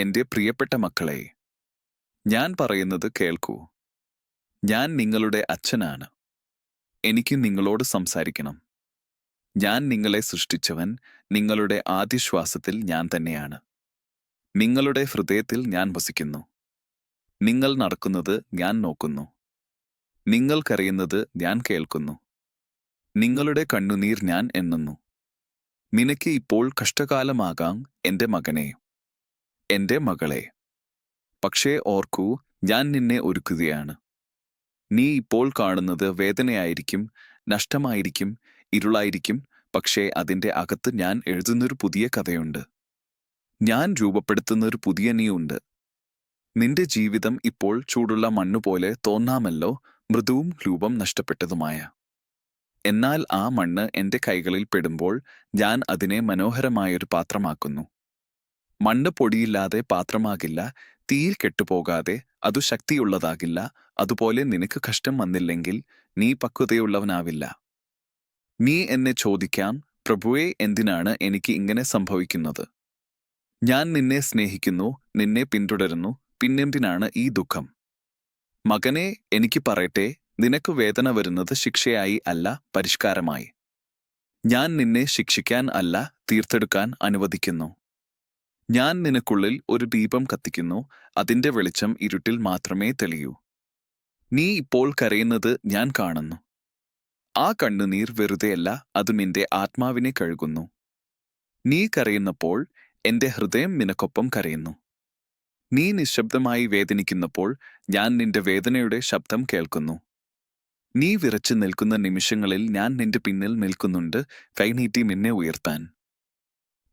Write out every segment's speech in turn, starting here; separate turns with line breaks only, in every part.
എന്റെ പ്രിയപ്പെട്ട മക്കളെ ഞാൻ പറയുന്നത് കേൾക്കൂ. ഞാൻ നിങ്ങളുടെ അച്ഛനാണ്. എനിക്ക് നിങ്ങളോട് സംസാരിക്കണം. ഞാൻ നിങ്ങളെ സൃഷ്ടിച്ചവൻ നിങ്ങളുടെ ആദ്യശ്വാസത്തിൽ ഞാൻ തന്നെയാണ്. നിങ്ങളുടെ ഹൃദയത്തിൽ ഞാൻ വസിക്കുന്നു. നിങ്ങൾ നടക്കുന്നത് ഞാൻ നോക്കുന്നു. നിങ്ങൾക്കറിയുന്നത് ഞാൻ കേൾക്കുന്നു. നിങ്ങളുടെ കണ്ണുനീർ ഞാൻ എണ്ണുന്നു. നിനക്ക് ഇപ്പോൾ കഷ്ടകാലമാകാം എന്റെ മകനെ. എന്റെ മകളെ. പക്ഷേ ഓർക്കൂ ഞാൻ നിന്നെ ഒരുക്കുകയാണ്. നീ ഇപ്പോൾ കാണുന്നത് വേദനയായിരിക്കും നഷ്ടമായിരിക്കും ഇരുളായിരിക്കും പക്ഷേ അതിന്റെ അകത്ത് ഞാൻ എഴുതുന്നൊരു പുതിയ കഥയുണ്ട്. ഞാൻ രൂപപ്പെടുത്തുന്നൊരു പുതിയ നീയുണ്ട്. നിന്റെ ജീവിതം ഇപ്പോൾ ചൂടുള്ള മണ്ണുപോലെ തോന്നാമല്ലോ മൃദുവും രൂപം നഷ്ടപ്പെട്ടതുമായ. എന്നാൽ ആ മണ്ണ് എന്റെ കൈകളിൽ പെടുമ്പോൾ ഞാൻ അതിനെ മനോഹരമായൊരു പാത്രമാക്കുന്നു. മണ്ണ് പൊടിയില്ലാതെ പാത്രമാകില്ല തീയിൽ കെട്ടുപോകാതെ അതു ശക്തിയുള്ളതാകില്ല അതുപോലെ നിനക്ക് കഷ്ടം വന്നില്ലെങ്കിൽ നീ പക്വതയുള്ളവനാവില്ല. നീ എന്നെ ചോദിക്കാം പ്രഭുവെ എന്തിനാണ് എനിക്ക് ഇങ്ങനെ സംഭവിക്കുന്നത്? ഞാൻ നിന്നെ സ്നേഹിക്കുന്നു നിന്നെ പിന്തുടരുന്നു പിന്നെന്തിനാണ് ഈ ദുഃഖം? മകനെ എനിക്ക് പറയട്ടെ നിനക്ക് വേദന വരുന്നത് ശിക്ഷയായി അല്ല പരിഷ്കാരമായി. ഞാൻ നിന്നെ ശിക്ഷിക്കാൻ അല്ല തീർത്തെടുക്കാൻ അനുവദിക്കുന്നു. ഞാൻ നിനക്കുള്ളിൽ ഒരു ദീപം കത്തിക്കുന്നു അതിന്റെ വെളിച്ചം ഇരുട്ടിൽ മാത്രമേ തെളിയൂ. നീ ഇപ്പോൾ കരയുന്നത് ഞാൻ കാണുന്നു. ആ കണ്ണുനീർ വെറുതെയല്ല അത് നിന്റെ ആത്മാവിനെ കഴുകുന്നു. നീ കരയുന്നപ്പോൾ എന്റെ ഹൃദയം നിനക്കൊപ്പം കരയുന്നു. നീ നിശബ്ദമായി വേദനിക്കുന്നപ്പോൾ ഞാൻ നിന്റെ വേദനയുടെ ശബ്ദം കേൾക്കുന്നു. നീ വിറച്ചു നിൽക്കുന്ന നിമിഷങ്ങളിൽ ഞാൻ നിന്റെ പിന്നിൽ നിൽക്കുന്നുണ്ട് കൈനീട്ടി നിന്നെ ഉയർത്താൻ.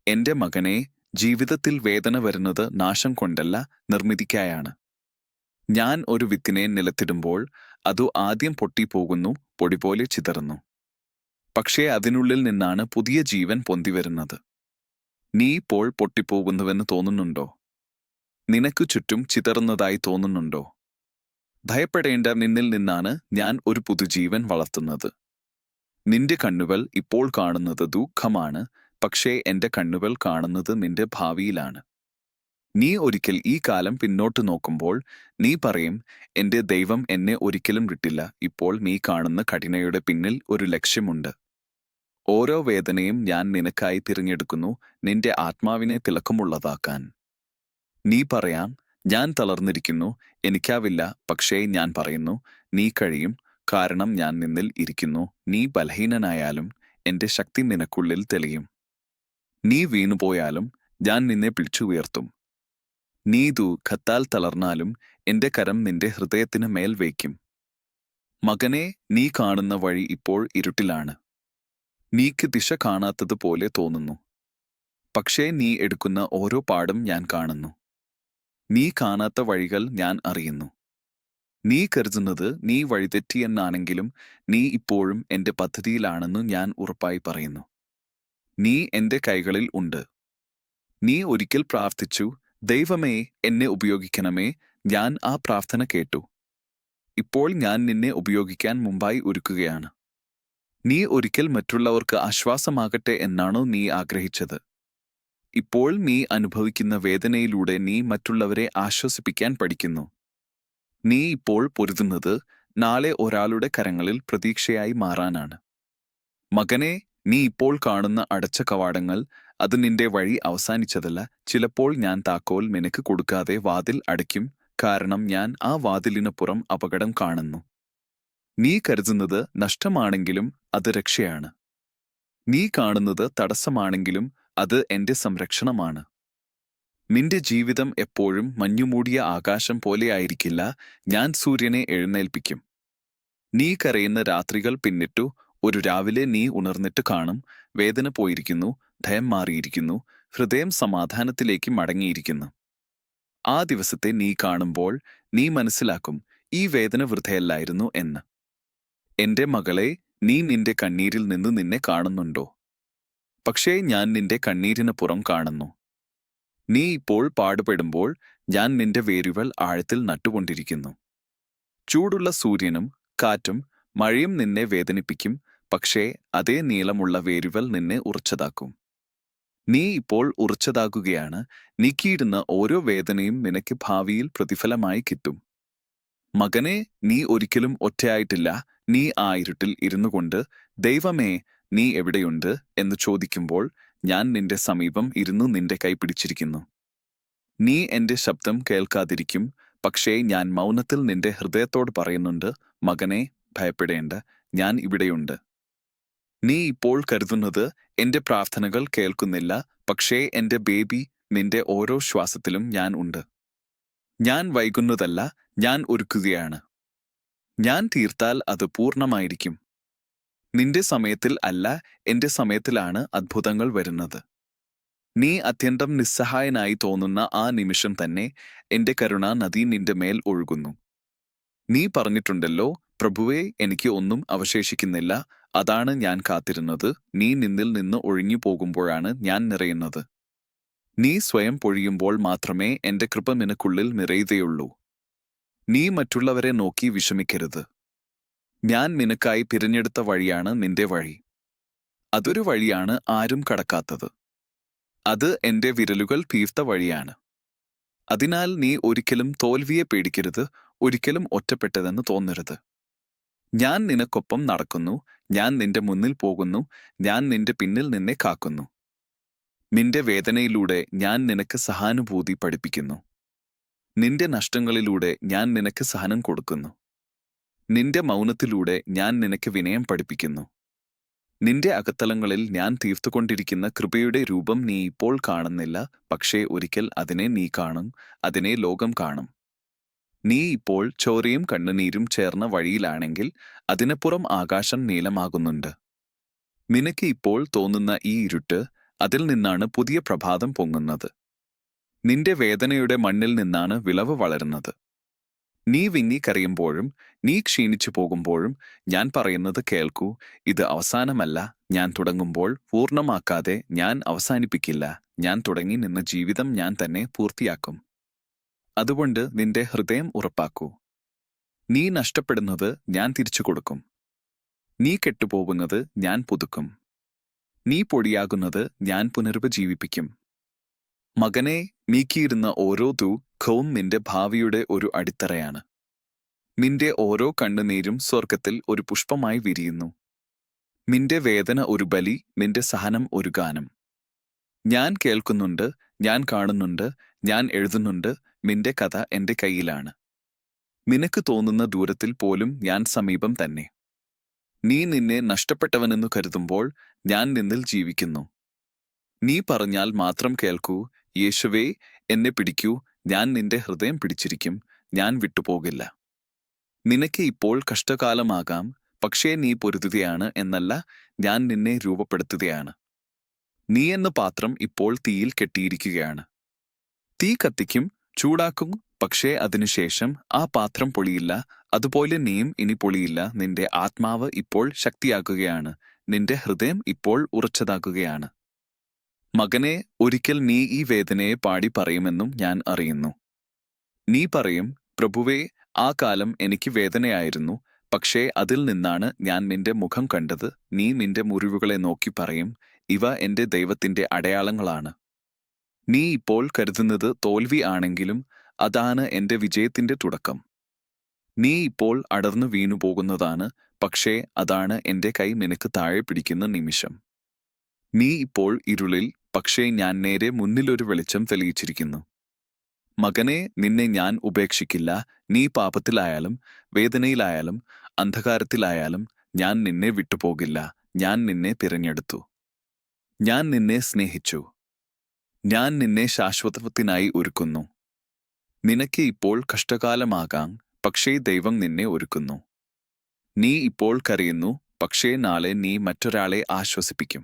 എന്റെ മകനെ ജീവിതത്തിൽ വേദന വരുന്നത് നാശം കൊണ്ടല്ല നിർമ്മിതിക്കായാണ്. ഞാൻ ഒരു വിത്തിനെ നിലത്തിടുമ്പോൾ അതു ആദ്യം പൊട്ടിപ്പോകുന്നു പൊടി പോലെ ചിതറുന്നു. പക്ഷേ അതിനുള്ളിൽ നിന്നാണ് പുതിയ ജീവൻ പൊന്തിവരുന്നത് നീ ഇപ്പോൾ പൊട്ടിപ്പോകുന്നുവെന്ന് തോന്നുന്നുണ്ടോ? നിനക്കു ചുറ്റും ചിതറുന്നതായി തോന്നുന്നുണ്ടോ? ഭയപ്പെടേണ്ട നിന്നിൽ നിന്നാണ് ഞാൻ ഒരു പുതുജീവൻ വളർത്തുന്നത്. നിന്റെ കണ്ണുകൾ ഇപ്പോൾ കാണുന്നത് ദുഃഖമാണ് പക്ഷേ എന്റെ കണ്ണുകൾ കാണുന്നത് നിന്റെ ഭാവിയിലാണ്. നീ ഒരിക്കൽ ഈ കാലം പിന്നോട്ട് നോക്കുമ്പോൾ നീ പറയും എന്റെ ദൈവം എന്നെ ഒരിക്കലും വിട്ടില്ല. ഇപ്പോൾ നീ കാണുന്ന കഠിനയുടെ പിന്നിൽ ഒരു ലക്ഷ്യമുണ്ട്. ഓരോ വേദനയും ഞാൻ നിനക്കായി തിരഞ്ഞെടുക്കുന്നു. നിന്റെ ആത്മാവിനെ തിളക്കമുള്ളതാക്കാൻ. നീ പറയാം ഞാൻ തളർന്നിരിക്കുന്നു. എനിക്കാവില്ല. പക്ഷേ ഞാൻ പറയുന്നു നീ കഴിയും. കാരണം ഞാൻ നിന്നിൽ ഇരിക്കുന്നു. നീ ബലഹീനനായാലും എന്റെ ശക്തി നിനക്കുള്ളിൽ തെളിയും. നീ വീണുപോയാലും ഞാൻ നിന്നെ പിടിച്ചുയർത്തും. നീ ദുഃഖത്താൽ തളർന്നാലും എന്റെ കരം നിന്റെ ഹൃദയത്തിന് മേൽ വയ്ക്കും. മകനെ നീ കാണുന്ന വഴി ഇപ്പോൾ ഇരുട്ടിലാണ്. നീക്ക് ദിശ കാണാത്തതുപോലെ തോന്നുന്നു. പക്ഷേ നീ എടുക്കുന്ന ഓരോ പാടും ഞാൻ കാണുന്നു. നീ കാണാത്ത വഴികൾ ഞാൻ അറിയുന്നു. നീ കരുതുന്നത് നീ വഴിതെറ്റിയെന്നാണെങ്കിലും നീ ഇപ്പോഴും എന്റെ പദ്ധതിയിലാണെന്ന് ഞാൻ ഉറപ്പായി പറയുന്നു. നീ എന്റെ കൈകളിൽ ഉണ്ട്. നീ ഒരിക്കൽ പ്രാർത്ഥിച്ചു ദൈവമേ എന്നെ ഉപയോഗിക്കണമേ ഞാൻ ആ പ്രാർത്ഥന കേട്ടു. ഇപ്പോൾ ഞാൻ നിന്നെ ഉപയോഗിക്കാൻ മുമ്പായി ഒരുക്കുകയാണ്. നീ ഒരിക്കൽ മറ്റുള്ളവർക്ക് ആശ്വാസമാകട്ടെ എന്നാണോ നീ ആഗ്രഹിച്ചത്. ഇപ്പോൾ നീ അനുഭവിക്കുന്ന വേദനയിലൂടെ നീ മറ്റുള്ളവരെ ആശ്വസിപ്പിക്കാൻ പഠിക്കുന്നു. നീ ഇപ്പോൾ പൊരുതുന്നത് നാളെ ഒരാളുടെ കരങ്ങളിൽ പ്രതീക്ഷയായി മാറാനാണ്. മകനെ നീ ഇപ്പോൾ കാണുന്ന അടച്ച കവാടങ്ങൾ അത് നിന്റെ വഴി അവസാനിച്ചതല്ല. ചിലപ്പോൾ ഞാൻ താക്കോൽ നിനക്ക് കൊടുക്കാതെ വാതിൽ അടയ്ക്കും. കാരണം ഞാൻ ആ വാതിലിനപ്പുറം അപകടം കാണുന്നു. നീ കരുതുന്നത് നഷ്ടമാണെങ്കിലും അത് രക്ഷയാണ്. നീ കാണുന്നത് തടസ്സമാണെങ്കിലും അത് എന്റെ സംരക്ഷണമാണ്. നിന്റെ ജീവിതം എപ്പോഴും മഞ്ഞുമൂടിയ ആകാശം പോലെയായിരിക്കില്ല ഞാൻ സൂര്യനെ എഴുന്നേൽപ്പിക്കും. നീ കരയുന്ന രാത്രികൾ പിന്നിട്ടു. ഒരു രാവിലെ നീ ഉണർന്നിട്ട് കാണും വേദന പോയിരിക്കുന്നു ഭയം മാറിയിരിക്കുന്നു ഹൃദയം സമാധാനത്തിലേക്ക് മടങ്ങിയിരിക്കുന്നു. ആ ദിവസത്തെ നീ കാണുമ്പോൾ നീ മനസ്സിലാക്കും ഈ വേദന വൃഥയല്ലായിരുന്നു എന്ന്. എന്റെ മകളെ നീ നിന്റെ കണ്ണീരിൽ നിന്ന് നിന്നെ കാണുന്നുണ്ടോ? പക്ഷേ ഞാൻ നിന്റെ കണ്ണീരിന് പുറം കാണുന്നു. നീ ഇപ്പോൾ പാടുപെടുമ്പോൾ ഞാൻ നിന്റെ വേരുകൾ ആഴത്തിൽ നട്ടുകൊണ്ടിരിക്കുന്നു. ചൂടുള്ള സൂര്യനും കാറ്റും മഴയും നിന്നെ വേദനിപ്പിക്കും പക്ഷേ അതേ നീളമുള്ള വേരുകൾ നിന്നെ ഉറച്ചതാക്കും. നീ ഇപ്പോൾ ഉറച്ചതാകുകയാണ് നീക്കിയിടുന്ന ഓരോ വേദനയും നിനക്ക് ഭാവിയിൽ പ്രതിഫലമായി കിട്ടും. മകനെ നീ ഒരിക്കലും ഒറ്റയായിട്ടില്ല നീ ആ ഇരുട്ടിൽ ഇരുന്നു കൊണ്ട് ദൈവമേ നീ എവിടെയുണ്ട്? എന്ന് ചോദിക്കുമ്പോൾ ഞാൻ നിന്റെ സമീപം ഇരുന്നു നിന്റെ കൈ പിടിച്ചിരിക്കുന്നു. നീ എന്റെ ശബ്ദം കേൾക്കാതിരിക്കും പക്ഷേ ഞാൻ മൗനത്തിൽ നിന്റെ ഹൃദയത്തോട് പറയുന്നുണ്ട് മകനെ ഭയപ്പെടേണ്ട ഞാൻ ഇവിടെയുണ്ട് നീ ഇപ്പോൾ കരുതുന്നത് എന്റെ പ്രാർത്ഥനകൾ കേൾക്കുന്നില്ല പക്ഷേ എന്റെ ബേബി നിന്റെ ഓരോ ശ്വാസത്തിലും ഞാൻ ഉണ്ട്. ഞാൻ വൈകുന്നതല്ല ഞാൻ ഒരുക്കുകയാണ്. ഞാൻ തീർത്താൽ അത് പൂർണമായിരിക്കും. നിന്റെ സമയത്തിൽ അല്ല എന്റെ സമയത്തിലാണ് അത്ഭുതങ്ങൾ വരുന്നത്. നീ അത്യന്തം നിസ്സഹായനായി തോന്നുന്ന ആ നിമിഷം തന്നെ എന്റെ കരുണ നദി നിന്റെ മേൽ ഒഴുകുന്നു. നീ പറഞ്ഞിട്ടുണ്ടല്ലോ പ്രഭുവേ എനിക്ക് ഒന്നും അവശേഷിക്കുന്നില്ല അതാണ് ഞാൻ കാത്തിരുന്നത്. നീ നിന്നിൽ നിന്ന് ഒഴിഞ്ഞു പോകുമ്പോഴാണ് ഞാൻ നിറയുന്നത്. നീ സ്വയം പൊഴിയുമ്പോൾ മാത്രമേ എന്റെ കൃപ നിനക്കുള്ളിൽ നിറയുകയുള്ളൂ. നീ മറ്റുള്ളവരെ നോക്കി വിഷമിക്കരുത്. ഞാൻ നിനക്കായി തിരഞ്ഞെടുത്ത വഴിയാണ് നിന്റെ വഴി. അതൊരു വഴിയാണ് ആരും കടക്കാത്തത്. അത് എന്റെ വിരലുകൾ തീർത്ത വഴിയാണ്. അതിനാൽ നീ ഒരിക്കലും തോൽവിയെ പേടിക്കരുത് ഒരിക്കലും ഒറ്റപ്പെട്ടതെന്ന് തോന്നരുത്. ഞാൻ നിനക്കൊപ്പം നടക്കുന്നു ഞാൻ നിന്റെ മുന്നിൽ പോകുന്നു ഞാൻ നിന്റെ പിന്നിൽ നിന്നെ കാക്കുന്നു. നിന്റെ വേദനയിലൂടെ ഞാൻ നിനക്ക് സഹാനുഭൂതി പഠിപ്പിക്കുന്നു. നിന്റെ നഷ്ടങ്ങളിലൂടെ ഞാൻ നിനക്ക് സഹനം കൊടുക്കുന്നു. നിന്റെ മൗനത്തിലൂടെ ഞാൻ നിനക്ക് വിനയം പഠിപ്പിക്കുന്നു. നിന്റെ അകത്തലങ്ങളിൽ ഞാൻ തീർത്തുകൊണ്ടിരിക്കുന്ന കൃപയുടെ രൂപം നീ ഇപ്പോൾ കാണുന്നില്ല പക്ഷേ ഒരിക്കൽ അതിനെ നീ കാണും അതിനെ ലോകം കാണും. നീ ഇപ്പോൾ ചോരയും കണ്ണുനീരും ചേർന്ന വഴിയിലാണെങ്കിൽ അതിനപ്പുറം ആകാശം നീലമാകുന്നുണ്ട്. നിനക്ക് ഇപ്പോൾ തോന്നുന്ന ഈ ഇരുട്ട് അതിൽ നിന്നാണ് പുതിയ പ്രഭാതം പൊങ്ങുന്നത്. നിന്റെ വേദനയുടെ മണ്ണിൽ നിന്നാണ് വിളവ് വളരുന്നത്. നീ വിങ്ങിക്കറിയുമ്പോഴും നീ ക്ഷീണിച്ചു പോകുമ്പോഴും ഞാൻ പറയുന്നത് കേൾക്കൂ ഇത് അവസാനമല്ല ഞാൻ തുടങ്ങുമ്പോൾ പൂർണമാക്കാതെ ഞാൻ അവസാനിപ്പിക്കില്ല ഞാൻ തുടങ്ങി നിന്ന ജീവിതം ഞാൻ തന്നെ പൂർത്തിയാക്കും. അതുകൊണ്ട് നിന്റെ ഹൃദയം ഉറപ്പാക്കൂ. നീ നഷ്ടപ്പെടുന്നത് ഞാൻ തിരിച്ചു കൊടുക്കും. നീ കെട്ടുപോകുന്നത് ഞാൻ പുതുക്കും. നീ പൊടിയാകുന്നത് ഞാൻ പുനരുപജീവിപ്പിക്കും. മകനെ നീക്കിയിരുന്ന ഓരോ ദുഃഖവും നിന്റെ ഭാവിയുടെ ഒരു അടിത്തറയാണ്. നിന്റെ ഓരോ കണ്ണുനീരും സ്വർഗത്തിൽ ഒരു പുഷ്പമായി വിരിയുന്നു. നിന്റെ വേദന ഒരു ബലി നിന്റെ സഹനം ഒരു ഗാനം. ഞാൻ കേൾക്കുന്നുണ്ട് ഞാൻ കാണുന്നുണ്ട് ഞാൻ എഴുതുന്നുണ്ട് നിന്റെ കഥ എന്റെ കയ്യിലാണ്. നിനക്ക് തോന്നുന്ന ദൂരത്തിൽ പോലും ഞാൻ സമീപം തന്നെ. നീ നിന്നെ നഷ്ടപ്പെട്ടവനെന്നു കരുതുമ്പോൾ ഞാൻ നിന്നിൽ ജീവിക്കുന്നു. നീ പറഞ്ഞാൽ മാത്രം കേൾക്കൂ യേശുവേ എന്നെ പിടിക്കൂ ഞാൻ നിന്റെ ഹൃദയം പിടിച്ചിരിക്കും ഞാൻ വിട്ടുപോകില്ല. നിനക്ക് ഇപ്പോൾ കഷ്ടകാലമാകാം പക്ഷേ നീ പൊരുതുകയാണ് എന്നല്ല ഞാൻ നിന്നെ രൂപപ്പെടുത്തുകയാണ്. നീ എന്ന പാത്രം ഇപ്പോൾ തീയിൽ കെട്ടിയിരിക്കുകയാണ്. തീ കത്തിക്കും ചൂടാക്കും പക്ഷേ അതിനുശേഷം ആ പാത്രം പൊളിയില്ല. അതുപോലെ നീയും ഇനി പൊളിയില്ല. നിന്റെ ആത്മാവ് ഇപ്പോൾ ശക്തിയാക്കുകയാണ് നിന്റെ ഹൃദയം ഇപ്പോൾ ഉറച്ചതാക്കുകയാണ് മകനെ ഒരിക്കൽ നീ ഈ വേദനയെ പാടി പറയുമെന്നും ഞാൻ അറിയുന്നു. നീ പറയും പ്രഭുവേ ആ കാലം എനിക്ക് വേദനയായിരുന്നു. പക്ഷേ അതിൽ നിന്നാണ് ഞാൻ നിന്റെ മുഖം കണ്ടത്. നീ നിന്റെ മുറിവുകളെ നോക്കി പറയും. ഇവ എന്റെ ദൈവത്തിന്റെ അടയാളങ്ങളാണ്. നീ ഇപ്പോൾ കരുതുന്നത് തോൽവി ആണെങ്കിലും അതാണ് എന്റെ വിജയത്തിന്റെ തുടക്കം. നീ ഇപ്പോൾ അടർന്നു വീണു പോകുന്നതാണ് പക്ഷേ അതാണ് എന്റെ കൈ നിനക്ക് താഴെ പിടിക്കുന്ന നിമിഷം. നീ ഇപ്പോൾ ഇരുളിൽ പക്ഷേ ഞാൻ നേരെ മുന്നിലൊരു വെളിച്ചം തെളിയിച്ചിരിക്കുന്നു. മകനെ നിന്നെ ഞാൻ ഉപേക്ഷിക്കില്ല. നീ പാപത്തിലായാലും വേദനയിലായാലും അന്ധകാരത്തിലായാലും ഞാൻ നിന്നെ വിട്ടുപോകില്ല. ഞാൻ നിന്നെ തിരഞ്ഞെടുത്തു. ഞാൻ നിന്നെ സ്നേഹിച്ചു. ഞാൻ നിന്നെ ശാശ്വതത്തിനായി ഒരുക്കുന്നു. നിനക്ക് ഇപ്പോൾ കഷ്ടകാലമാകാം പക്ഷേ ദൈവം നിന്നെ ഒരുക്കുന്നു. നീ ഇപ്പോൾ കരയുന്നു പക്ഷേ നാളെ നീ മറ്റൊരാളെ ആശ്വസിപ്പിക്കും.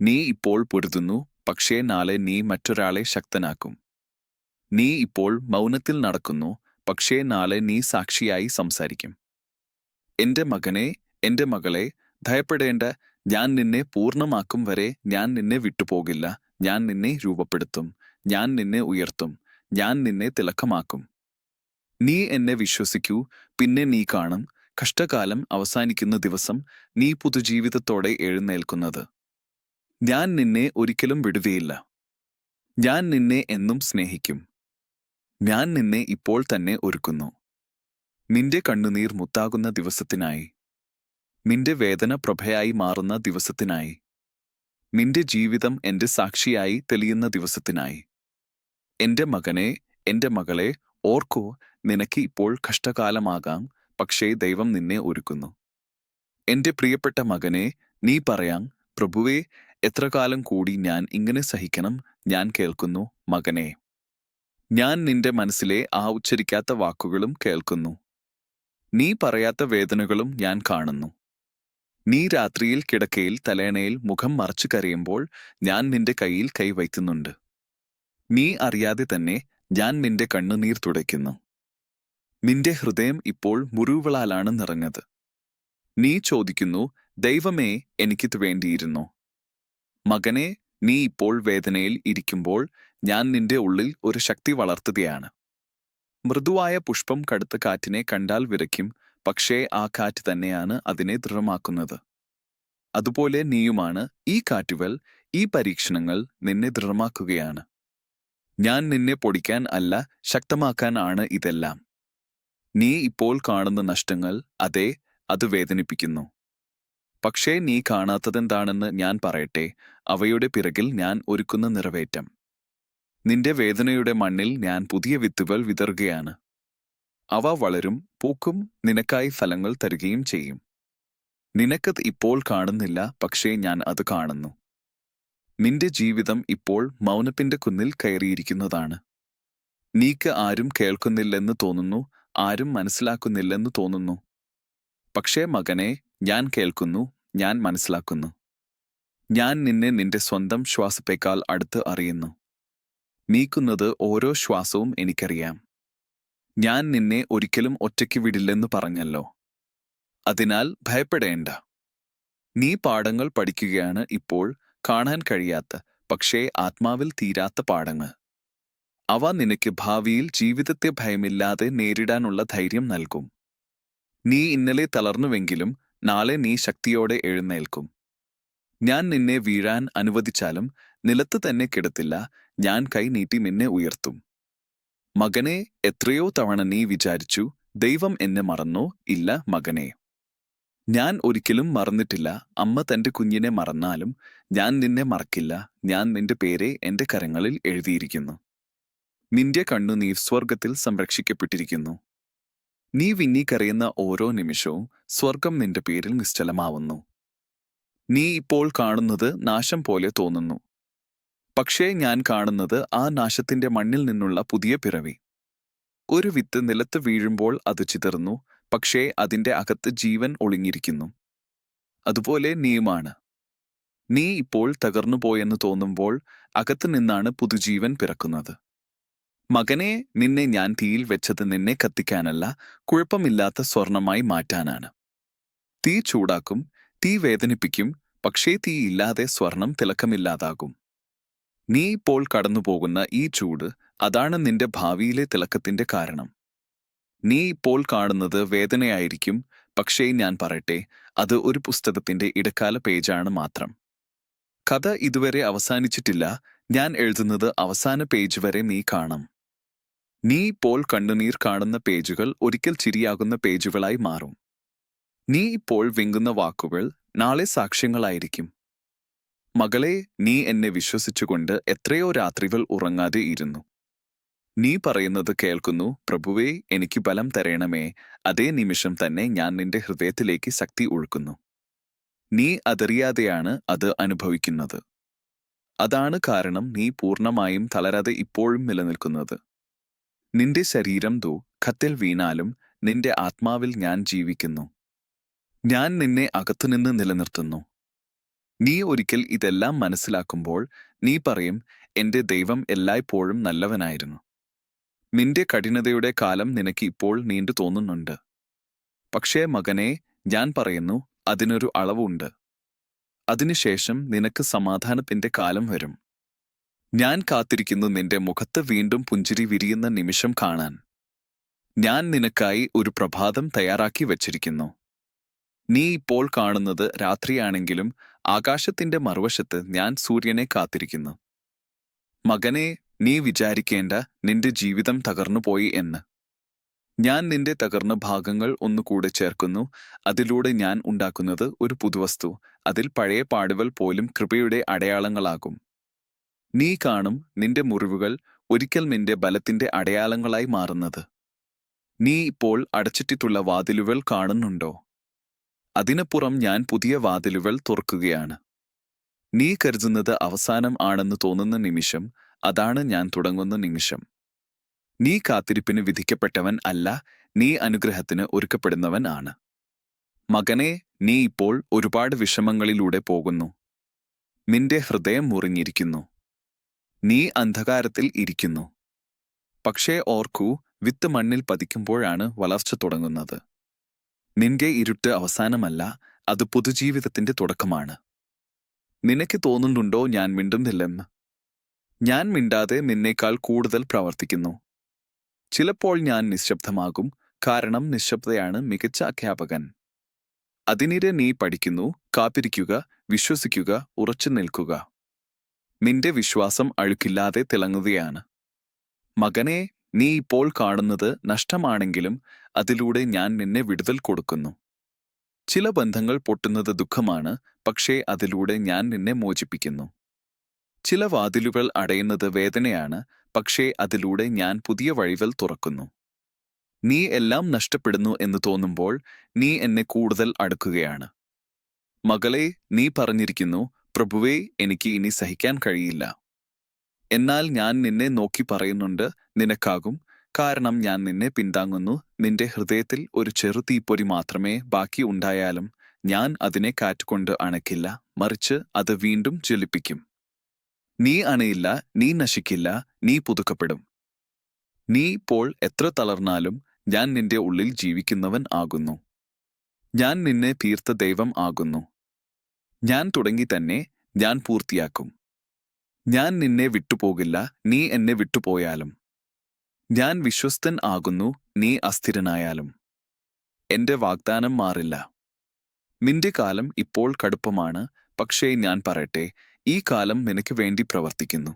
നീ ഇപ്പോൾ പൊരുതുന്നു പക്ഷേ നാളെ നീ മറ്റൊരാളെ ശക്തനാക്കും. നീ ഇപ്പോൾ മൗനത്തിൽ നടക്കുന്നു പക്ഷേ നാളെ നീ സാക്ഷിയായി സംസാരിക്കും. എന്റെ മകനെ എന്റെ മകളെ ഭയപ്പെടേണ്ട ഞാൻ നിന്നെ പൂർണമാക്കും വരെ ഞാൻ നിന്നെ വിട്ടുപോകില്ല ഞാൻ നിന്നെ രൂപപ്പെടുത്തും ഞാൻ നിന്നെ ഉയർത്തും ഞാൻ നിന്നെ തിളക്കമാക്കും. നീ എന്നെ വിശ്വസിക്കൂ പിന്നെ നീ കാണും. കഷ്ടകാലം അവസാനിക്കുന്ന ദിവസം നീ പുതുജീവിതത്തോടെ എഴുന്നേൽക്കുന്നത്. ഞാൻ നിന്നെ ഒരിക്കലും വിടുകയില്ല. ഞാൻ നിന്നെ എന്നും സ്നേഹിക്കും. ഞാൻ നിന്നെ ഇപ്പോൾ തന്നെ ഒരുക്കുന്നു. നിന്റെ കണ്ണുനീർ മുത്താകുന്ന ദിവസത്തിനായി. നിന്റെ വേദന പ്രഭയായി മാറുന്ന ദിവസത്തിനായി. നിന്റെ ജീവിതം എന്റെ സാക്ഷിയായി തെളിയുന്ന ദിവസത്തിനായി. എന്റെ മകനെ എന്റെ മകളെ ഓർക്കൂ നിനക്ക് ഇപ്പോൾ കഷ്ടകാലമാകാം പക്ഷേ ദൈവം നിന്നെ ഒരുക്കുന്നു. എന്റെ പ്രിയപ്പെട്ട മകനെ നീ പറയാം പ്രഭുവേ എത്ര കാലം കൂടി ഞാൻ ഇങ്ങനെ സഹിക്കണം? ഞാൻ കേൾക്കുന്നു മകനെ. ഞാൻ നിന്റെ മനസ്സിലെ ആ ഉച്ചരിക്കാത്ത വാക്കുകളും കേൾക്കുന്നു. നീ പറയാത്ത വേദനകളും ഞാൻ കാണുന്നു. നീ രാത്രിയിൽ കിടക്കയിൽ തലേണയിൽ മുഖം മറച്ചു കരയുമ്പോൾ ഞാൻ നിന്റെ കയ്യിൽ കൈവയ്ക്കുന്നുണ്ട് നീ അറിയാതെ തന്നെ ഞാൻ നിന്റെ കണ്ണുനീർ തുടയ്ക്കുന്നു. നിന്റെ ഹൃദയം ഇപ്പോൾ മുറിവുകളാലാണ് നിറഞ്ഞത്. നീ ചോദിക്കുന്നു ദൈവമേ എനിക്കിത് വേണ്ടിയിരുന്നു. മകനെ നീ ഇപ്പോൾ വേദനയിൽ ഇരിക്കുമ്പോൾ ഞാൻ നിന്റെ ഉള്ളിൽ ഒരു ശക്തി വളർത്തുകയാണ്. മൃദുവായ പുഷ്പം കടുത്ത കാറ്റിനെ കണ്ടാൽ വിറയ്ക്കും. പക്ഷേ ആ കാറ്റ് തന്നെയാണ് അതിനെ ദൃഢമാക്കുന്നത്. അതുപോലെ നീയുമാണ് ഈ കാറ്റുകൾ ഈ പരീക്ഷണങ്ങൾ നിന്നെ ദൃഢമാക്കുകയാണ്. ഞാൻ നിന്നെ പൊടിക്കാൻ അല്ല ശക്തമാക്കാൻ ആണ് ഇതെല്ലാം. നീ ഇപ്പോൾ കാണുന്ന നഷ്ടങ്ങൾ അതെ അത് വേദനിപ്പിക്കുന്നു. പക്ഷേ നീ കാണാത്തതെന്താണെന്ന് ഞാൻ പറയട്ടെ അവയുടെ പിറകിൽ ഞാൻ ഒരുക്കുന്ന നിറവേറ്റം. നിന്റെ വേദനയുടെ മണ്ണിൽ ഞാൻ പുതിയ വിത്തുകൾ വിതറുകയാണ്. അവ വളരും പൂക്കും നിനക്കായി ഫലങ്ങൾ തരുകയും ചെയ്യും. നിനക്കത് ഇപ്പോൾ കാണുന്നില്ല പക്ഷേ ഞാൻ അത് കാണുന്നു. നിന്റെ ജീവിതം ഇപ്പോൾ മൗനപ്പിന്റെ കുന്നിൽ കയറിയിരിക്കുന്നതാണ്. നീക്ക് ആരും കേൾക്കുന്നില്ലെന്ന് തോന്നുന്നു ആരും മനസ്സിലാക്കുന്നില്ലെന്ന് തോന്നുന്നു. പക്ഷേ മകനെ ഞാൻ കേൾക്കുന്നു ഞാൻ മനസ്സിലാക്കുന്നു. ഞാൻ നിന്നെ നിന്റെ സ്വന്തം ശ്വാസത്തേക്കാൾ അടുത്ത് അറിയുന്നു. നീക്കുന്നത് ഓരോ ശ്വാസവും എനിക്കറിയാം. ഞാൻ നിന്നെ ഒരിക്കലും ഒറ്റയ്ക്ക് വിടില്ലെന്ന് പറഞ്ഞല്ലോ. അതിനാൽ ഭയപ്പെടേണ്ട. നീ പാഠങ്ങൾ പഠിക്കുകയാണ് ഇപ്പോൾ കാണാൻ കഴിയാത്ത പക്ഷേ ആത്മാവിൽ തീരാത്ത പാഠങ്ങൾ. അവ നിനക്ക് ഭാവിയിൽ ജീവിതത്തെ ഭയമില്ലാതെ നേരിടാനുള്ള ധൈര്യം നൽകും. നീ ഇന്നലെ തളർന്നുവെങ്കിലും നാളെ നീ ശക്തിയോടെ എഴുന്നേൽക്കും. ഞാൻ നിന്നെ വീഴാൻ അനുവദിച്ചാലും നിലത്ത് തന്നെ കിടത്തില്ല ഞാൻ കൈ നീട്ടി നിന്നെ ഉയർത്തും. മകനെ എത്രയോ തവണ നീ വിചാരിച്ചു ദൈവം എന്നെ മറന്നോ? ഇല്ല മകനെ. ഞാൻ ഒരിക്കലും മറന്നിട്ടില്ല. അമ്മ തന്റെ കുഞ്ഞിനെ മറന്നാലും ഞാൻ നിന്നെ മറക്കില്ല. ഞാൻ നിന്റെ പേരെ എന്റെ കരങ്ങളിൽ എഴുതിയിരിക്കുന്നു. നിന്റെ കണ്ണുനീർ സ്വർഗത്തിൽ സംരക്ഷിക്കപ്പെട്ടിരിക്കുന്നു. നീ വിങ്ങിക്കരയുന്ന ഓരോ നിമിഷവും സ്വർഗം നിന്റെ പേരിൽ നിശ്ചലമാവുന്നു. നീ ഇപ്പോൾ കാണുന്നത് നാശം പോലെ തോന്നുന്നു. പക്ഷേ ഞാൻ കാണുന്നത് ആ നാശത്തിന്റെ മണ്ണിൽ നിന്നുള്ള പുതിയ പിറവി. ഒരു വിത്ത് നിലത്ത് വീഴുമ്പോൾ അത് ചിതറുന്നു പക്ഷേ അതിന്റെ അകത്ത് ജീവൻ ഒളിഞ്ഞിരിക്കുന്നു. അതുപോലെ നീയുമാണ്. നീ ഇപ്പോൾ തകർന്നുപോയെന്ന് തോന്നുമ്പോൾ അകത്ത് നിന്നാണ് പുതുജീവൻ പിറക്കുന്നത്. മകനെ നിന്നെ ഞാൻ തീയിൽ വെച്ചത് നിന്നെ കത്തിക്കാനല്ല കുഴപ്പമില്ലാത്ത സ്വർണമായി മാറ്റാനാണ്. തീ ചൂടാക്കും തീ വേദനിപ്പിക്കും പക്ഷേ തീ ഇല്ലാതെ സ്വർണം തിളക്കമില്ലാതാകും. നീ ഇപ്പോൾ കടന്നുപോകുന്ന ഈ ചൂട് അതാണ് നിന്റെ ഭാവിയിലെ തിളക്കത്തിന്റെ കാരണം. നീ ഇപ്പോൾ കാണുന്നത് വേദനയായിരിക്കും പക്ഷേ ഞാൻ പറയട്ടെ അത് ഒരു പുസ്തകത്തിന്റെ ഇടക്കാല പേജാണ് മാത്രം. കഥ ഇതുവരെ അവസാനിച്ചിട്ടില്ല ഞാൻ എഴുതുന്നത് അവസാന പേജ് വരെ നീ കാണാം. നീ ഇപ്പോൾ കണ്ണുനീർ കാണുന്ന പേജുകൾ ഒരിക്കൽ ചിരിയാകുന്ന പേജുകളായി മാറും. നീ ഇപ്പോൾ വിങ്ങുന്ന വാക്കുകൾ നാളെ സാക്ഷ്യങ്ങളായിരിക്കും. മകളെ നീ എന്നെ വിശ്വസിച്ചുകൊണ്ട് എത്രയോ രാത്രികൾ ഉറങ്ങാതെ ഇരുന്നു. നീ പറയുന്നത് കേൾക്കുന്നു പ്രഭുവേ എനിക്ക് ബലം തരേണമേ. അതേ നിമിഷം തന്നെ ഞാൻ നിന്റെ ഹൃദയത്തിലേക്ക് ശക്തി ഒഴുക്കുന്നു. നീ അതറിയാതെയാണ് അത് അനുഭവിക്കുന്നത്. അതാണ് കാരണം നീ പൂർണമായും തളരാതെ ഇപ്പോഴും നിലനിൽക്കുന്നത്. നിന്റെ ശരീരം ദൂ ഖത്തിൽ വീണാലും നിന്റെ ആത്മാവിൽ ഞാൻ ജീവിക്കുന്നു. ഞാൻ നിന്നെ അകത്തുനിന്ന് നിലനിർത്തുന്നു. നീ ഒരിക്കൽ ഇതെല്ലാം മനസ്സിലാക്കുമ്പോൾ നീ പറയും എന്റെ ദൈവം എല്ലായ്പ്പോഴും നല്ലവനായിരുന്നു. നിന്റെ കഠിനതയുടെ കാലം നിനക്ക് ഇപ്പോൾ നീണ്ടു തോന്നുന്നുണ്ട്. പക്ഷേ മകനെ ഞാൻ പറയുന്നു അതിനൊരു അളവുണ്ട്. അതിനുശേഷം നിനക്ക് സമാധാനത്തിന്റെ കാലം വരും. ഞാൻ കാത്തിരിക്കുന്നു നിന്റെ മുഖത്ത് വീണ്ടും പുഞ്ചിരി വിരിയുന്ന നിമിഷം കാണാൻ. ഞാൻ നിനക്കായി ഒരു പ്രഭാതം തയ്യാറാക്കി വച്ചിരിക്കുന്നു. നീ ഇപ്പോൾ കാണുന്നത് രാത്രിയാണെങ്കിലും ആകാശത്തിന്റെ മറുവശത്ത് ഞാൻ സൂര്യനെ കാത്തിരിക്കുന്നു. മകനെ നീ വിചാരിക്കേണ്ട നിന്റെ ജീവിതം തകർന്നുപോയി എന്ന്. ഞാൻ നിന്റെ തകർന്ന ഭാഗങ്ങൾ ഒന്നുകൂടെ ചേർക്കുന്നു. അതിലൂടെ ഞാൻ ഉണ്ടാക്കുന്നത് ഒരു പുതുവസ്തു. അതിൽ പഴയ പാടുകൾ പോലും കൃപയുടെ അടയാളങ്ങളാകും. നീ കാണും നിന്റെ മുറിവുകൾ ഒരിക്കൽ നിന്റെ ബലത്തിന്റെ അടയാളങ്ങളായി മാറുന്നത്. നീ ഇപ്പോൾ അടച്ചിട്ടിട്ടുള്ള വാതിലുകൾ കാണുന്നുണ്ടോ? അതിനപ്പുറം ഞാൻ പുതിയ വാതിലുകൾ തുറക്കുകയാണ്. നീ കരുതുന്നത് അവസാനം ആണെന്ന് തോന്നുന്ന നിമിഷം അതാണ് ഞാൻ തുടങ്ങുന്ന നിമിഷം. നീ കാത്തിരിപ്പിന് വിധിക്കപ്പെട്ടവൻ അല്ല നീ അനുഗ്രഹത്തിന് ഒരുക്കപ്പെടുന്നവൻ ആണ്. മകനെ നീ ഇപ്പോൾ ഒരുപാട് വിഷമങ്ങളിലൂടെ പോകുന്നു. നിന്റെ ഹൃദയം മുറിഞ്ഞിരിക്കുന്നു. നീ അന്ധകാരത്തിൽ ഇരിക്കുന്നു. പക്ഷേ ഓർക്കൂ വിത്ത് മണ്ണിൽ പതിക്കുമ്പോഴാണ് വളർച്ച തുടങ്ങുന്നത്. നിന്റെ ഇരുട്ട് അവസാനമല്ല അത് പൊതുജീവിതത്തിന്റെ തുടക്കമാണ്. നിനക്ക് തോന്നുന്നുണ്ടോ ഞാൻ മിണ്ടുന്നില്ലെന്ന്? ഞാൻ മിണ്ടാതെ നിന്നേക്കാൾ കൂടുതൽ പ്രവർത്തിക്കുന്നു. ചിലപ്പോൾ ഞാൻ നിശബ്ദമാകും കാരണം നിശബ്ദയാണ് മികച്ച അധ്യാപകൻ. അതിനിടെ നീ പഠിക്കുന്നു കാത്തിരിക്കുക വിശ്വസിക്കുക ഉറച്ചു നിൽക്കുക. നിന്റെ വിശ്വാസം അഴുക്കില്ലാതെ തിളങ്ങുകയാണ്. മകനെ നീ ഇപ്പോൾ കാണുന്നത് നഷ്ടമാണെങ്കിലും അതിലൂടെ ഞാൻ നിന്നെ വിടുതൽ കൊടുക്കുന്നു. ചില ബന്ധങ്ങൾ പൊട്ടുന്നത് ദുഃഖമാണ് പക്ഷേ അതിലൂടെ ഞാൻ നിന്നെ മോചിപ്പിക്കുന്നു. ചില വാതിലുകൾ അടയുന്നത് വേദനയാണ് പക്ഷേ അതിലൂടെ ഞാൻ പുതിയ വഴികൾ തുറക്കുന്നു. നീ എല്ലാം നഷ്ടപ്പെടുന്നു എന്ന് തോന്നുമ്പോൾ നീ എന്നെ കൂടുതൽ അടുക്കുകയാണ്. മകളെ നീ പറഞ്ഞിരിക്കുന്നു പ്രഭുവേ എനിക്ക് ഇനി സഹിക്കാൻ കഴിയില്ല. എന്നാൽ ഞാൻ നിന്നെ നോക്കി പറയുന്നുണ്ട് നിനക്കാകും കാരണം ഞാൻ നിന്നെ പിന്താങ്ങുന്നു. നിന്റെ ഹൃദയത്തിൽ ഒരു ചെറു തീപ്പൊരി മാത്രമേ ബാക്കി ഉണ്ടായാലും ഞാൻ അതിനെ കാറ്റുകൊണ്ട് അണക്കില്ല മറിച്ച് അത് വീണ്ടും ജ്വലിപ്പിക്കും. നീ അണയില്ല നീ നശിക്കില്ല നീ പുതുക്കപ്പെടും. നീ ഇപ്പോൾ എത്ര തളർന്നാലും ഞാൻ നിന്റെ ഉള്ളിൽ ജീവിക്കുന്നവൻ ആകുന്നു. ഞാൻ നിന്നെ തീർത്ത ദൈവം ആകുന്നു. ഞാൻ തുടങ്ങി തന്നെ ഞാൻ പൂർത്തിയാക്കും. ഞാൻ നിന്നെ വിട്ടുപോകില്ല നീ എന്നെ വിട്ടുപോയാലും. ഞാൻ വിശ്വസ്തൻ ആകുന്നു നീ അസ്ഥിരനായാലും. എന്റെ വാഗ്ദാനം മാറില്ല. നിന്റെ കാലം ഇപ്പോൾ കടുപ്പമാണ് പക്ഷേ ഞാൻ പറയട്ടെ ഈ കാലം നിനക്ക് വേണ്ടി പ്രവർത്തിക്കുന്നു.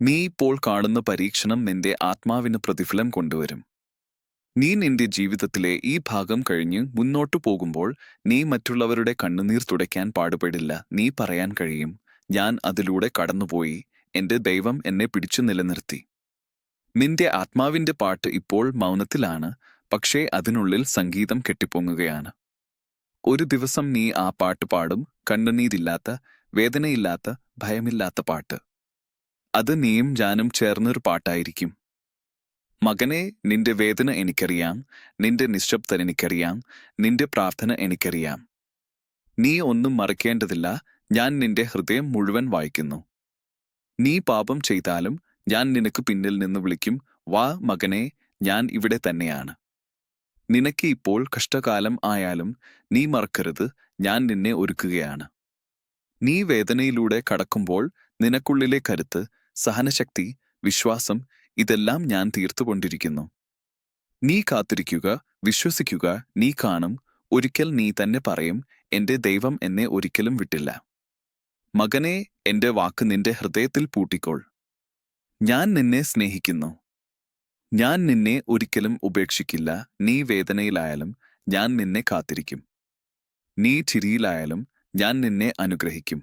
നീ ഇപ്പോൾ കാണുന്ന പരീക്ഷണം നിന്റെ ആത്മാവിന് പ്രതിഫലം കൊണ്ടുവരും. നീ നിന്റെ ജീവിതത്തിലെ ഈ ഭാഗം കഴിഞ്ഞ് മുന്നോട്ടു പോകുമ്പോൾ നീ മറ്റുള്ളവരുടെ കണ്ണുനീർ തുടയ്ക്കാൻ പാടുപെടില്ല നീ പറയാൻ കഴിയും ഞാൻ അതിലൂടെ കടന്നുപോയി എന്റെ ദൈവം എന്നെ പിടിച്ചു നിലനിർത്തി. നിന്റെ ആത്മാവിന്റെ പാട്ട് ഇപ്പോൾ മൗനത്തിലാണ് പക്ഷേ അതിനുള്ളിൽ സംഗീതം കെട്ടിപ്പൊങ്ങുകയാണ്. ഒരു ദിവസം നീ ആ പാട്ട് പാടും കണ്ണുനീരില്ലാത്ത വേദനയില്ലാത്ത ഭയമില്ലാത്ത പാട്ട്. അത് നീയും ഞാനും ചേർന്നൊരു പാട്ടായിരിക്കും. മകനെ നിന്റെ വേദന എനിക്കറിയാം നിന്റെ നിശബ്ദത എനിക്കറിയാം നിന്റെ പ്രാർത്ഥന എനിക്കറിയാം. നീ ഒന്നും മറക്കേണ്ടതില്ല ഞാൻ നിന്റെ ഹൃദയം മുഴുവൻ വായിക്കുന്നു. നീ പാപം ചെയ്താലും ഞാൻ നിനക്ക് പിന്നിൽ നിന്ന് വിളിക്കും. വാ മകനെ ഞാൻ ഇവിടെ തന്നെയാണ്. നിനക്ക് ഇപ്പോൾ കഷ്ടകാലം ആയാലും നീ മറക്കരുത് ഞാൻ നിന്നെ ഒരുക്കുകയാണ്. നീ വേദനയിലൂടെ കടക്കുമ്പോൾ നിനക്കുള്ളിലെ കരുത്ത് സഹനശക്തി വിശ്വാസം ഇതെല്ലാം ഞാൻ തീർത്തുകൊണ്ടിരിക്കുന്നു. നീ കാത്തിരിക്കുക വിശ്വസിക്കുക നീ കാണും ഒരിക്കൽ നീ തന്നെ പറയും എന്റെ ദൈവം എന്നെ ഒരിക്കലും വിട്ടില്ല. മകനെ എന്റെ വാക്ക് നിന്റെ ഹൃദയത്തിൽ പൂട്ടിക്കോൾ. ഞാൻ നിന്നെ സ്നേഹിക്കുന്നു. ഞാൻ നിന്നെ ഒരിക്കലും ഉപേക്ഷിക്കില്ല. നീ വേദനയിലായാലും ഞാൻ നിന്നെ കാത്തിരിക്കും. നീ ചിരിയിലായാലും ഞാൻ നിന്നെ അനുഗ്രഹിക്കും.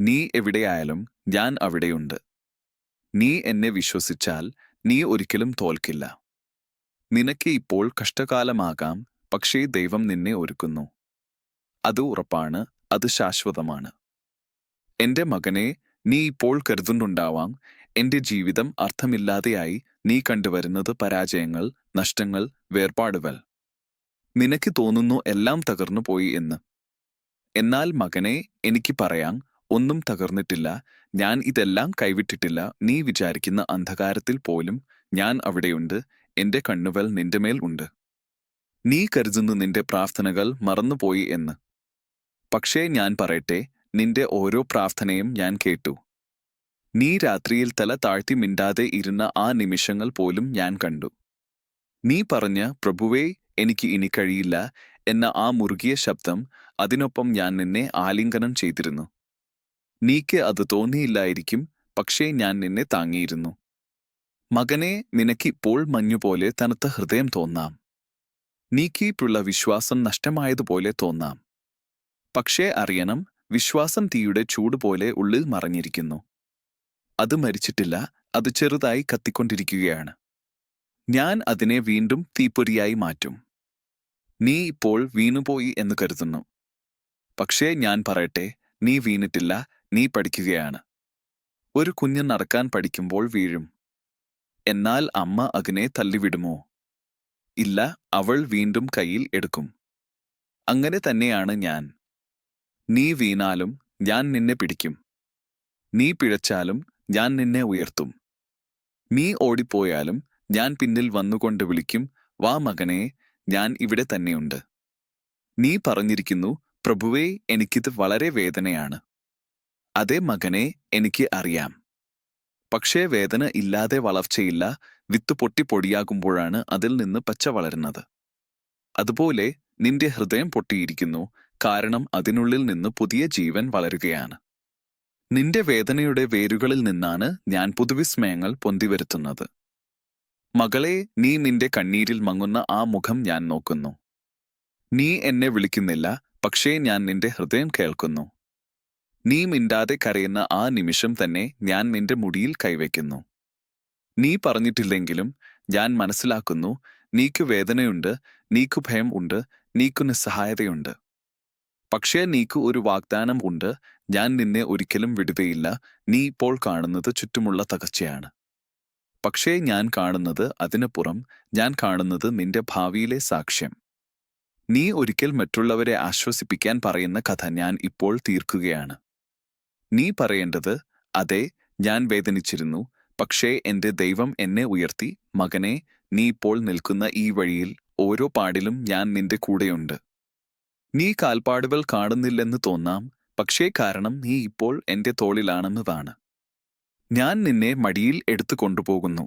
നീ എവിടെയായാലും ഞാൻ അവിടെയുണ്ട്. നീ എന്നെ വിശ്വസിച്ചാൽ നീ ഒരിക്കലും തോൽക്കില്ല. നിനക്ക് ഇപ്പോൾ കഷ്ടകാലമാകാം പക്ഷേ ദൈവം നിന്നെ ഒരുക്കുന്നു. അത് ഉറപ്പാണ് അത് ശാശ്വതമാണ്. എന്റെ മകനെ നീ ഇപ്പോൾ കരുതുന്നുണ്ടാവാം എന്റെ ജീവിതം അർത്ഥമില്ലാതെയായി നീ കണ്ടുവരുന്നത് പരാജയങ്ങൾ നഷ്ടങ്ങൾ വേർപാടുകൾ. നിനക്ക് തോന്നുന്നു എല്ലാം തകർന്നു പോയി എന്ന്. എന്നാൽ മകനെ എനിക്ക് പറയാം ഒന്നും തകർന്നിട്ടില്ല ഞാൻ ഇതെല്ലാം കൈവിട്ടിട്ടില്ല നീ വിചാരിക്കുന്ന അന്ധകാരത്തിൽ പോലും ഞാൻ അവിടെയുണ്ട് എന്റെ കണ്ണുവൽ നിന്റെ മേൽ ഉണ്ട്. നീ കരുതുന്നു നിന്റെ പ്രാർത്ഥനകൾ മറന്നുപോയി എന്ന്. പക്ഷേ ഞാൻ പറയട്ടെ നിന്റെ ഓരോ പ്രാർത്ഥനയും ഞാൻ കേട്ടു. നീ രാത്രിയിൽ തല താഴ്ത്തി മിണ്ടാതെ ഇരുന്ന ആ നിമിഷങ്ങൾ പോലും ഞാൻ കണ്ടു. നീ പറഞ്ഞ പ്രഭുവേ എനിക്ക് ഇനി കഴിയില്ല എന്ന ആ മുറുകിയ ശബ്ദം അതിനൊപ്പം ഞാൻ നിന്നെ ആലിംഗനം ചെയ്തിരുന്നു. നീക്ക് അത് തോന്നിയില്ലായിരിക്കും പക്ഷേ ഞാൻ നിന്നെ താങ്ങിയിരുന്നു. മകനെ നിനക്കിപ്പോൾ മഞ്ഞുപോലെ തണുത്ത ഹൃദയം തോന്നാം. നീക്കിയിട്ടുള്ള വിശ്വാസം നഷ്ടമായതുപോലെ തോന്നാം. പക്ഷേ അറിയണം വിശ്വാസം തീയുടെ ചൂട് പോലെ ഉള്ളിൽ മറഞ്ഞിരിക്കുന്നു. അത് മരിച്ചിട്ടില്ല അത് ചെറുതായി കത്തിക്കൊണ്ടിരിക്കുകയാണ്. ഞാൻ അതിനെ വീണ്ടും തീപ്പൊരിയായി മാറ്റും. നീ ഇപ്പോൾ വീണുപോയി എന്ന് കരുതുന്നു. പക്ഷേ ഞാൻ പറയട്ടെ നീ വീണിട്ടില്ല നീ പഠിക്കുകയാണ്. ഒരു കുഞ്ഞ് നടക്കാൻ പഠിക്കുമ്പോൾ വീഴും. എന്നാൽ അമ്മ അതിനെ തള്ളിവിടുമോ? ഇല്ല അവൾ വീണ്ടും കയ്യിൽ എടുക്കും. അങ്ങനെ തന്നെയാണ് ഞാൻ. നീ വീണാലും ഞാൻ നിന്നെ പിടിക്കും. നീ പിഴച്ചാലും ഞാൻ നിന്നെ ഉയർത്തും. നീ ഓടിപ്പോയാലും ഞാൻ പിന്നിൽ വന്നുകൊണ്ട് വിളിക്കും വാ മകനെ ഞാൻ ഇവിടെ തന്നെയുണ്ട്. നീ പറഞ്ഞിരിക്കുന്നു പ്രഭുവേ എനിക്കിത് വളരെ വേദനയാണ്. അതേ മകനെ എനിക്ക് അറിയാം. പക്ഷേ വേദന ഇല്ലാതെ വളർച്ചയില്ല വിത്ത് പൊട്ടി പൊടിയാകുമ്പോഴാണ് അതിൽ നിന്ന് പച്ച വളരുന്നത്. അതുപോലെ നിന്റെ ഹൃദയം പൊട്ടിയിരിക്കുന്നു കാരണം അതിനുള്ളിൽ നിന്ന് പുതിയ ജീവൻ വളരുകയാണ്. നിന്റെ വേദനയുടെ വേരുകളിൽ നിന്നാണ് ഞാൻ പുതുവിസ്മയങ്ങൾ പൊന്തിവരുത്തുന്നത് മകളെ നീ നിന്റെ കണ്ണീരിൽ മങ്ങുന്ന ആ മുഖം ഞാൻ നോക്കുന്നു. നീ എന്നെ വിളിക്കുന്നില്ല പക്ഷേ ഞാൻ നിന്റെ ഹൃദയം കേൾക്കുന്നു. നീ മിണ്ടാതെ കരയുന്ന ആ നിമിഷം തന്നെ ഞാൻ നിന്റെ മുടിയിൽ കൈവയ്ക്കുന്നു. നീ പറഞ്ഞിട്ടില്ലെങ്കിലും ഞാൻ മനസ്സിലാക്കുന്നു നീക്കു വേദനയുണ്ട് നീക്കു ഭയം ഉണ്ട് നീക്കു നിസ്സഹായതയുണ്ട്. പക്ഷേ നീക്കു ഒരു വാഗ്ദാനം ഉണ്ട് ഞാൻ നിന്നെ ഒരിക്കലും വിടുകയില്ല. നീ ഇപ്പോൾ കാണുന്നത് ചുറ്റുമുള്ള തകർച്ചയാണ്. പക്ഷേ ഞാൻ കാണുന്നത് അതിനപ്പുറം ഞാൻ കാണുന്നത് നിന്റെ ഭാവിയിലെ സാക്ഷ്യം. നീ ഒരിക്കൽ മറ്റുള്ളവരെ ആശ്വസിപ്പിക്കാൻ പറയുന്ന കഥ ഞാൻ ഇപ്പോൾ തീർക്കുകയാണ്. നീ പറയേണ്ടത് അതെ ഞാൻ വേദനിച്ചിരുന്നു പക്ഷേ എന്റെ ദൈവം എന്നെ ഉയർത്തി മകനെ നീ ഇപ്പോൾ നിൽക്കുന്ന ഈ വഴിയിൽ ഓരോ പാടിലും ഞാൻ നിന്റെ കൂടെയുണ്ട്. നീ കാൽപ്പാടുകൾ കാണുന്നില്ലെന്ന് തോന്നാം പക്ഷേ കാരണം നീ ഇപ്പോൾ എന്റെ തോളിലാണെന്നതാണ് ഞാൻ നിന്നെ മടിയിൽ എടുത്തു കൊണ്ടുപോകുന്നു.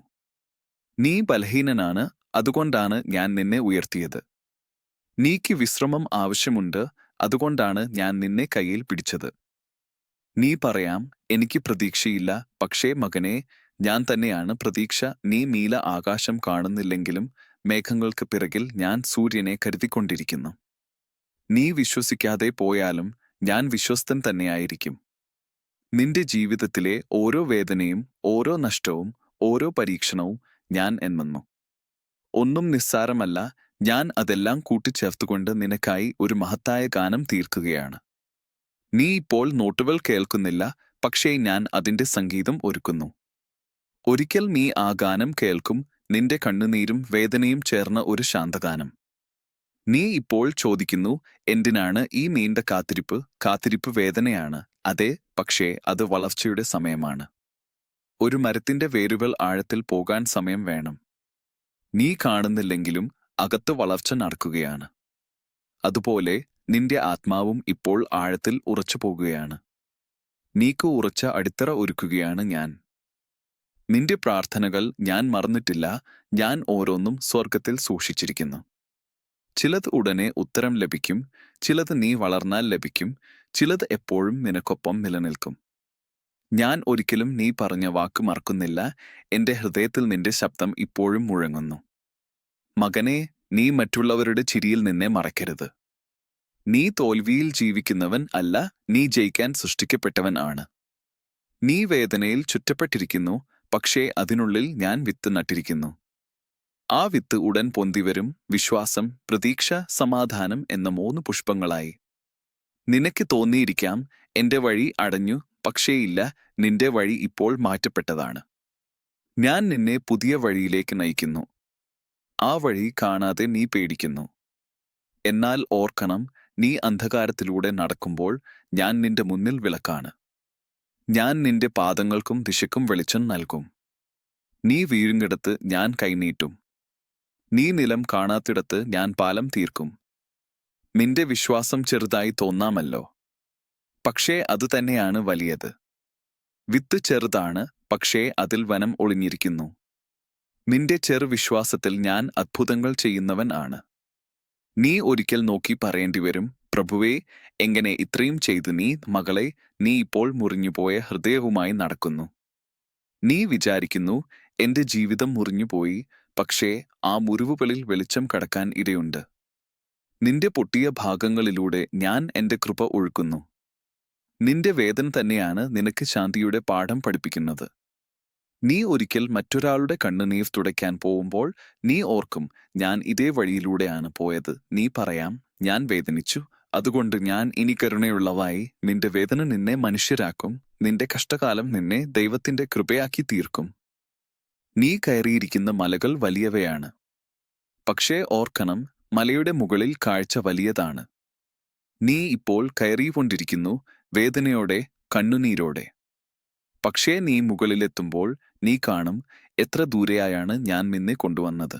നീ ബലഹീനനാണ് അതുകൊണ്ടാണ് ഞാൻ നിന്നെ ഉയർത്തിയത്. നീക്ക് വിശ്രമം ആവശ്യമുണ്ട് അതുകൊണ്ടാണ് ഞാൻ നിന്നെ കയ്യിൽ പിടിച്ചത്. നീ പറയാം എനിക്ക് പ്രതീക്ഷയില്ല പക്ഷേ മകനെ ഞാൻ തന്നെയാണ് പ്രതീക്ഷ നീ നീല ആകാശം കാണുന്നില്ലെങ്കിലും മേഘങ്ങൾക്ക് പിറകിൽ ഞാൻ സൂര്യനെ കരുതിക്കൊണ്ടിരിക്കുന്നു. നീ വിശ്വസിക്കാതെ പോയാലും ഞാൻ വിശ്വസ്തൻ തന്നെയായിരിക്കും. നിന്റെ ജീവിതത്തിലെ ഓരോ വേദനയും ഓരോ നഷ്ടവും ഓരോ പരീക്ഷണവും ഞാൻ എന്നെന്നു ഒന്നും നിസ്സാരമല്ല ഞാൻ അതെല്ലാം കൂട്ടിച്ചേർത്തുകൊണ്ട് നിനക്കായി ഒരു മഹത്തായ ഗാനം തീർക്കുകയാണ്. നീ ഇപ്പോൾ നോട്ടുകൾ കേൾക്കുന്നില്ല പക്ഷേ ഞാൻ അതിന്റെ സംഗീതം ഒരുക്കുന്നു. ഒരിക്കൽ നീ ആ ഗാനം കേൾക്കും നിന്റെ കണ്ണുനീരും വേദനയും ചേർന്ന ഒരു ശാന്തഗാനം. നീ ഇപ്പോൾ ചോദിക്കുന്നു എന്തിനാണ് ഈ നീണ്ട കാത്തിരിപ്പ്? കാത്തിരിപ്പ് വേദനയാണ്. അതെ പക്ഷേ അത് വളർച്ചയുടെ സമയമാണ്. ഒരു മരത്തിന്റെ വേരുകൾ ആഴത്തിൽ പോകാൻ സമയം വേണം. നീ കാണുന്നില്ലെങ്കിലും അകത്ത് വളർച്ച നടക്കുകയാണ്. അതുപോലെ നിന്റെ ആത്മാവും ഇപ്പോൾ ആഴത്തിൽ ഉറച്ചു പോകുകയാണ്. നീക്ക് ഉറച്ച അടിത്തറ ഒരുക്കുകയാണ് ഞാൻ. നിന്റെ പ്രാർത്ഥനകൾ ഞാൻ മറന്നിട്ടില്ല. ഞാൻ ഓരോന്നും സ്വർഗത്തിൽ സൂക്ഷിച്ചിരിക്കുന്നു. ചിലത് ഉടനെ ഉത്തരം ലഭിക്കും ചിലത് നീ വളർന്നാൽ ലഭിക്കും ചിലത് എപ്പോഴും നിനക്കൊപ്പം നിലനിൽക്കും. ഞാൻ ഒരിക്കലും നീ പറഞ്ഞ വാക്ക് മറക്കുന്നില്ല എന്റെ ഹൃദയത്തിൽ നിന്റെ ശബ്ദം ഇപ്പോഴും മുഴങ്ങുന്നു. മകനെ നീ മറ്റുള്ളവരുടെ ചിരിയിൽ നിന്നെ മറക്കരുത്. നീ തോൽവിയിൽ ജീവിക്കുന്നവൻ അല്ല നീ ജയിക്കാൻ സൃഷ്ടിക്കപ്പെട്ടവൻ ആണ്. നീ വേദനയിൽ ചുറ്റപ്പെട്ടിരിക്കുന്നു പക്ഷേ അതിനുള്ളിൽ ഞാൻ വിത്ത് നട്ടിരിക്കുന്നു. ആ വിത്ത് ഉടൻ പൊന്തിവരും വിശ്വാസം പ്രതീക്ഷ സമാധാനം എന്ന മൂന്ന് പുഷ്പങ്ങളായി. നിനക്ക് തോന്നിയിരിക്കാം എന്റെ വഴി അടഞ്ഞു പക്ഷേയില്ല നിന്റെ വഴി ഇപ്പോൾ മാറ്റപ്പെട്ടതാണ്. ഞാൻ നിന്നെ പുതിയ വഴിയിലേക്ക് നയിക്കുന്നു. ആ വഴി കാണാതെ നീ പേടിക്കുന്നു. എന്നാൽ ഓർക്കണം നീ അന്ധകാരത്തിലൂടെ നടക്കുമ്പോൾ ഞാൻ നിന്റെ മുന്നിൽ വിളക്കാണ്. ഞാൻ നിന്റെ പാദങ്ങൾക്കും ദിശക്കും വെളിച്ചം നൽകും. നീ വീഴുങ്ങിടത്ത് ഞാൻ കൈനീട്ടും. നീ നിലം കാണാത്തിടത്ത് ഞാൻ പാലം തീർക്കും. നിന്റെ വിശ്വാസം ചെറുതായി തോന്നാമല്ലോ. പക്ഷേ അത് തന്നെയാണ് വലിയത്. വിത്ത് ചെറുതാണ് പക്ഷേ അതിൽ വനം ഒളിഞ്ഞിരിക്കുന്നു. നിന്റെ ചെറുവിശ്വാസത്തിൽ ഞാൻ അത്ഭുതങ്ങൾ ചെയ്യുന്നവൻ ആണ്. നീ ഒരിക്കൽ നോക്കി പറയേണ്ടി വരും പ്രഭുവേ എങ്ങനെ ഇത്രയും ചെയ്തു നീ മകളെ നീ ഇപ്പോൾ മുറിഞ്ഞുപോയ ഹൃദയവുമായി നടക്കുന്നു. നീ വിചാരിക്കുന്നു എന്റെ ജീവിതം മുറിഞ്ഞുപോയി പക്ഷേ ആ മുറിവുകളിൽ വെളിച്ചം കടക്കാൻ ഇടയുണ്ട്. നിന്റെ പൊട്ടിയ ഭാഗങ്ങളിലൂടെ ഞാൻ എന്റെ കൃപ ഒഴുക്കുന്നു. നിന്റെ വേദന തന്നെയാണ് നിനക്ക് ശാന്തിയുടെ പാഠം പഠിപ്പിക്കുന്നത്. നീ ഒരിക്കൽ മറ്റൊരാളുടെ കണ്ണുനീർ തുടയ്ക്കാൻ പോകുമ്പോൾ നീ ഓർക്കും ഞാൻ ഇതേ വഴിയിലൂടെയാണ് പോയത്. നീ പറയാം ഞാൻ വേദനിച്ചു. അതുകൊണ്ട് ഞാൻ ഇനി കരുണയുള്ളവായി നിന്റെ വേദന നിന്നെ മനുഷ്യരാക്കും. നിന്റെ കഷ്ടകാലം നിന്നെ ദൈവത്തിന്റെ കൃപയാക്കി തീർക്കും. നീ കയറിയിരിക്കുന്ന മലകൾ വലിയവയാണ്. പക്ഷേ ഓർക്കണം മലയുടെ മുകളിൽ കാഴ്ച വലിയതാണ്. നീ ഇപ്പോൾ കയറിക്കൊണ്ടിരിക്കുന്നു വേദനയോടെ കണ്ണുനീരോടെ. പക്ഷേ നീ മുകളിലെത്തുമ്പോൾ നീ കാണും എത്ര ദൂരെയായാണ് ഞാൻ നിന്നെ കൊണ്ടുവന്നത്.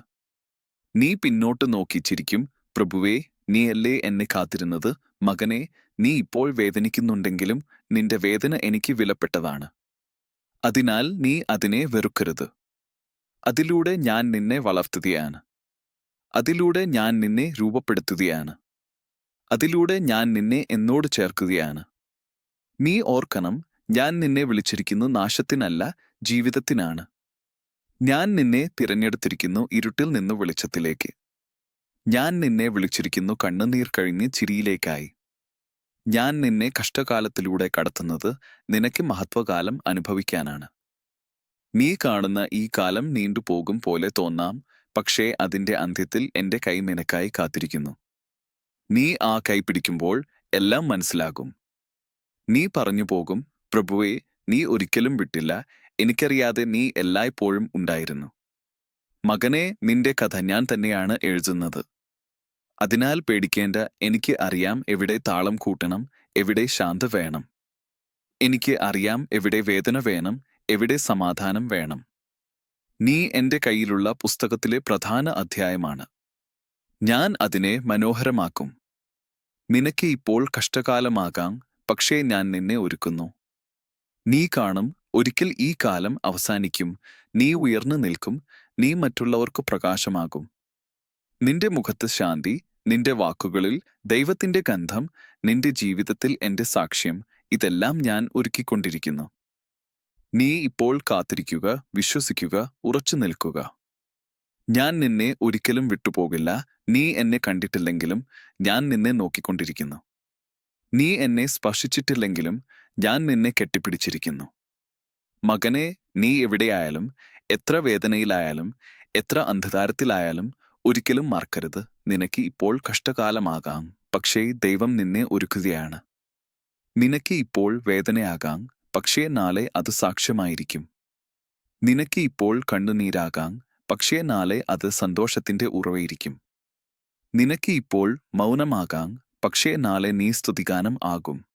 നീ പിന്നോട്ട് നോക്കിച്ചിരിക്കും പ്രഭുവേ നീയല്ലേ എന്നെ കാത്തിരുന്നത്? മകനെ നീ ഇപ്പോൾ വേദനിക്കുന്നുണ്ടെങ്കിലും നിന്റെ വേദന എനിക്ക് വിലപ്പെട്ടതാണ്. അതിനാൽ നീ അതിനെ വെറുക്കരുത്. അതിലൂടെ ഞാൻ നിന്നെ വളർത്തുകയാണ്. അതിലൂടെ ഞാൻ നിന്നെ രൂപപ്പെടുത്തുകയാണ്. അതിലൂടെ ഞാൻ നിന്നെ എന്നോട് ചേർക്കുകയാണ്. നീ ഓർക്കണം ഞാൻ നിന്നെ വിളിച്ചിരിക്കുന്നു നാശത്തിനല്ല ജീവിതത്തിനാണ്. ഞാൻ നിന്നെ തിരഞ്ഞെടുത്തിരിക്കുന്നു ഇരുട്ടിൽ നിന്ന് വെളിച്ചത്തിലേക്ക്. ഞാൻ നിന്നെ വിളിച്ചിരിക്കുന്നു കണ്ണുനീർ കഴിഞ്ഞ് ചിരിയിലേക്കായി. ഞാൻ നിന്നെ കഷ്ടകാലത്തിലൂടെ കടത്തുന്നത് നിനക്ക് മഹത്വകാലം അനുഭവിക്കാനാണ്. നീ കാണുന്ന ഈ കാലം നീണ്ടുപോകും പോലെ തോന്നാം പക്ഷേ അതിന്റെ അന്ത്യത്തിൽ എന്റെ കൈ നിനക്കായി കാത്തിരിക്കുന്നു. നീ ആ കൈ പിടിക്കുമ്പോൾ എല്ലാം മനസ്സിലാകും. നീ പറഞ്ഞു പോകും പ്രഭുവേ നീ ഒരിക്കലും വിട്ടില്ല എനിക്കറിയാതെ നീ എല്ലായ്പ്പോഴും ഉണ്ടായിരുന്നു. മകനെ നിന്റെ കഥ ഞാൻ തന്നെയാണ് എഴുതുന്നത്. അതിനാൽ പേടിക്കേണ്ട എനിക്ക് അറിയാം എവിടെ താളം കൂട്ടണം എവിടെ ശാന്ത വേണം. എനിക്ക് അറിയാം എവിടെ വേദന വേണം എവിടെ സമാധാനം വേണം? നീ എന്റെ കയ്യിലുള്ള പുസ്തകത്തിലെ പ്രധാന അധ്യായമാണ്. ഞാൻ അതിനെ മനോഹരമാക്കും. നിനക്ക് ഇപ്പോൾ കഷ്ടകാലമാകാം പക്ഷേ ഞാൻ നിന്നെ ഒരുക്കുന്നു. നീ കാണും ഒരിക്കൽ ഈ കാലം അവസാനിക്കും നീ ഉയർന്നു നിൽക്കും നീ മറ്റുള്ളവർക്ക് പ്രകാശമാകും. നിന്റെ മുഖത്ത് ശാന്തി നിന്റെ വാക്കുകളിൽ ദൈവത്തിന്റെ ഗന്ധം നിന്റെ ജീവിതത്തിൽ എന്റെ സാക്ഷ്യം ഇതെല്ലാം ഞാൻ ഒരുക്കിക്കൊണ്ടിരിക്കുന്നു. നീ ഇപ്പോൾ കാത്തിരിക്കുക വിശ്വസിക്കുക ഉറച്ചു നിൽക്കുക. ഞാൻ നിന്നെ ഒരിക്കലും വിട്ടുപോകില്ല. നീ എന്നെ കണ്ടിട്ടില്ലെങ്കിലും ഞാൻ നിന്നെ നോക്കിക്കൊണ്ടിരിക്കുന്നു. നീ എന്നെ സ്പർശിച്ചിട്ടില്ലെങ്കിലും ഞാൻ നിന്നെ കെട്ടിപ്പിടിച്ചിരിക്കുന്നു. മകനെ നീ എവിടെയായാലും എത്ര വേദനയിലായാലും എത്ര അന്ധകാരത്തിലായാലും ഒരിക്കലും മറക്കരുത്. നിനക്ക് ഇപ്പോൾ കഷ്ടകാലമാകാം. പക്ഷേ ദൈവം നിന്നെ ഒരുക്കുകയാണ്. നിനക്ക് ഇപ്പോൾ വേദനയാകാം. പക്ഷേ നാളെ അത് സാക്ഷ്യമായിരിക്കും. നിനക്ക് ഇപ്പോൾ കണ്ണുനീരാകാം പക്ഷേ നാളെ അത് സന്തോഷത്തിന്റെ ഉറവയിരിക്കും. നിനക്ക് ഇപ്പോൾ മൗനമാകാം പക്ഷേ നാളെ നീ സ്തുതിഗാനം ആകും.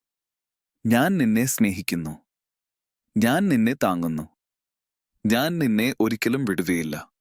ഞാൻ നിന്നെ സ്നേഹിക്കുന്നു. ഞാൻ നിന്നെ താങ്ങുന്നു. ഞാൻ നിന്നെ ഒരിക്കലും വിടുകയില്ല.